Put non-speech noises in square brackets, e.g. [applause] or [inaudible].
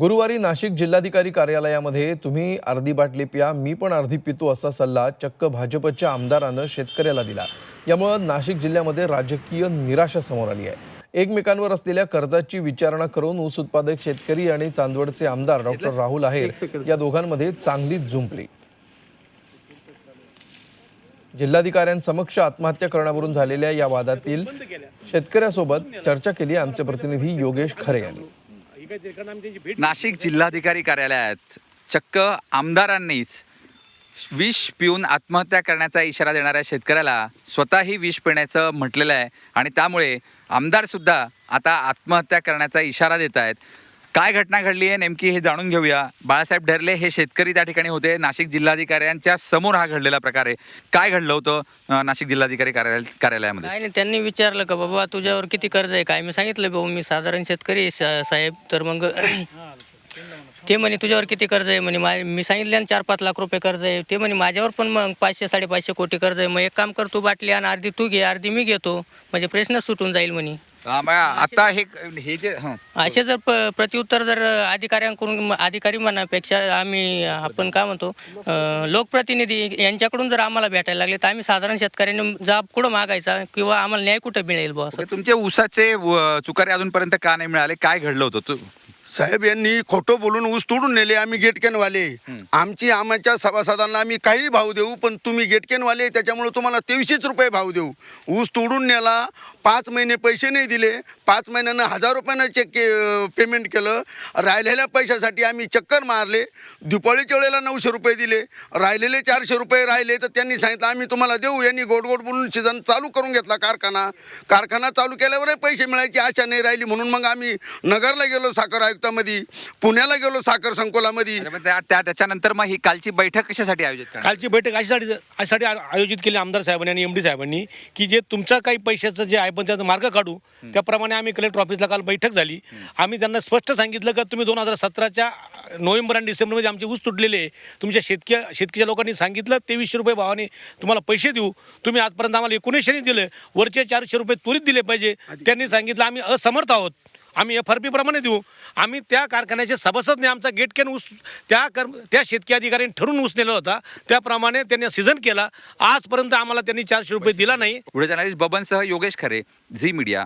गुरुवारी नाशिक जिल्हाधिकारी कार्यालयामध्ये तुम्ही अर्धी बाटली प्या मी पण अर्धी पितो असा सल्ला चक्क भाजपच्या आमदारानं शेतकऱ्याला दिला. यामुळं नाशिक जिल्ह्यामध्ये राजकीय निराशा समोर आली आहे. एकमेकांवर असलेल्या कर्जाची विचारणा करून ऊस उत्पादक शेतकरी आणि चांदवडचे आमदार डॉक्टर राहुल आहेर या दोघांमध्ये चांगलीच जुंपली. जिल्हाधिकाऱ्यांसमक्ष आत्महत्या करण्यावरून झालेल्या या वादातील शेतकऱ्यासोबत चर्चा केली आमचे प्रतिनिधी योगेश खरे यांनी. नाशिक जिल्हाधिकारी कार्यालयात चक्क आमदारांनीच विष पिऊन आत्महत्या करण्याचा इशारा देणाऱ्या शेतकऱ्याला स्वतःही विष पिण्याचं म्हटलेलं आहे. आणि त्यामुळे आमदार सुद्धा आता आत्महत्या करण्याचा इशारा देत आहेत. काय घटना घडली आहे नेमकी हे जाणून घेऊया. बाळासाहेब ढेरले हे शेतकरी त्या ठिकाणी होते. नाशिक जिल्हाधिकाऱ्यांच्या समोर हा घडलेला प्रकार आहे. काय घडलं होतं नाशिक जिल्हाधिकारी कार्यालय कार्यालयामध्ये? नाही त्यांनी विचारलं का बाबा तुझ्यावर किती कर्ज आहे? काय मी सांगितलं भाऊ मी साधारण शेतकरी साहेब. तर मग [clears throat] ते म्हणे तुझ्यावर किती कर्ज आहे? म्हणे मा- मी सांगितले ना चार पाच लाख रुपये कर्ज आहे. ते म्हणे माझ्यावर पण मग पाचशे साडेपाचशे कोटी कर्ज आहे. मग एक काम कर तू बाटली आणि अर्धी तू घे अर्धी मी घेतो. म्हणजे प्रश्न सुटून जाईल म्हणे. हा, मग आता हे हे जे हं. असे जर प प्रत्युत्तर जर अधिकाऱ्यांकडून अधिकारी म्हणण्यापेक्षा आम्ही आपण काय म्हणतो अं, लोकप्रतिनिधी यांच्याकडून जर आम्हाला भेटायला लागले तर आम्ही साधारण शेतकऱ्यांनी जाब कुठं मागायचा किंवा आम्हाला न्याय कुठं मिळेल बुवा असं? तुमचे ऊसाचे व- चुकारे अजूनपर्यंत का नाही मिळाले? काय घडलं होतं? तू साहेब यांनी खोटं बोलून ऊस तोडून नेले आम्ही गेटकेनवाले. आमची आमच्या सभासदांना आम्ही काही भाव देऊ पण तुम्ही गेटकेनवाले त्याच्यामुळे तुम्हाला तेवीसशेच रुपये भाव देऊ. ऊस तोडून नेला पाच महिने पैसे नाही दिले पाच महिन्यानं हजार रुपयानं चेक के पेमेंट केलं. राहिलेल्या पैशासाठी आम्ही चक्कर मारले. दिपाळीच्या वेळेला नऊशे रुपये दिले. राहिलेले चारशे रुपये राहिले तर त्यांनी सांगितलं आम्ही तुम्हाला देऊ. यांनी गोड गोड बोलून सीझन चालू करून घेतला कारखाना. कारखाना चालू केल्यावरही पैसे मिळायची आशा नाही राहिली. म्हणून मग आम्ही नगरला गेलो साखर आयुक्तामध्ये पुण्याला गेलो साखर संकुलामध्ये. त्या त्या- त्याच्यानंतर मग ही कालची बैठक कशासाठी आयोजित कालची बैठक अशासाठी अशासाठी आयोजित केली आमदार साहेबांनी आणि एम डी साहेबांनी? की जे तुमच्या काही पैशाचं जे आहे पण त्याचा मार्ग काढू त्याप्रमाणे आम्ही कलेक्टर ऑफिसला काल बैठक झाली. आम्ही त्यांना स्पष्ट सांगितलं का तुम्ही दोन हजार सतराच्या नोव्हेंबर आणि डिसेंबरमध्ये आमचे ऊस तुटलेले आहे. तुमच्या शेतकी शेतकऱ्या लोकांनी सांगितलं तेवीसशे रुपये भावाने तुम्हाला पैसे देऊ. तुम्ही आजपर्यंत आम्हाला एकोणीसशे दिले. वरचे चारशे रुपये त्वरित दिले पाहिजे. त्यांनी सांगितलं आम्ही असमर्थ आहोत. आम्ही एफ आर प्रमाणे देऊ. आम्ही त्या कारखान्याचे सभासदने आमचा गेटकेन ऊस त्या कर त्या शेतकरी अधिकाऱ्यांनी ठरवून ऊस नेला होता. त्याप्रमाणे त्यांनी सीझन केला. आजपर्यंत आम्हाला त्यांनी चारशे रुपये दिला नाही. पुढे जर्नलिस्ट बबनसह योगेश खरे झी मीडिया.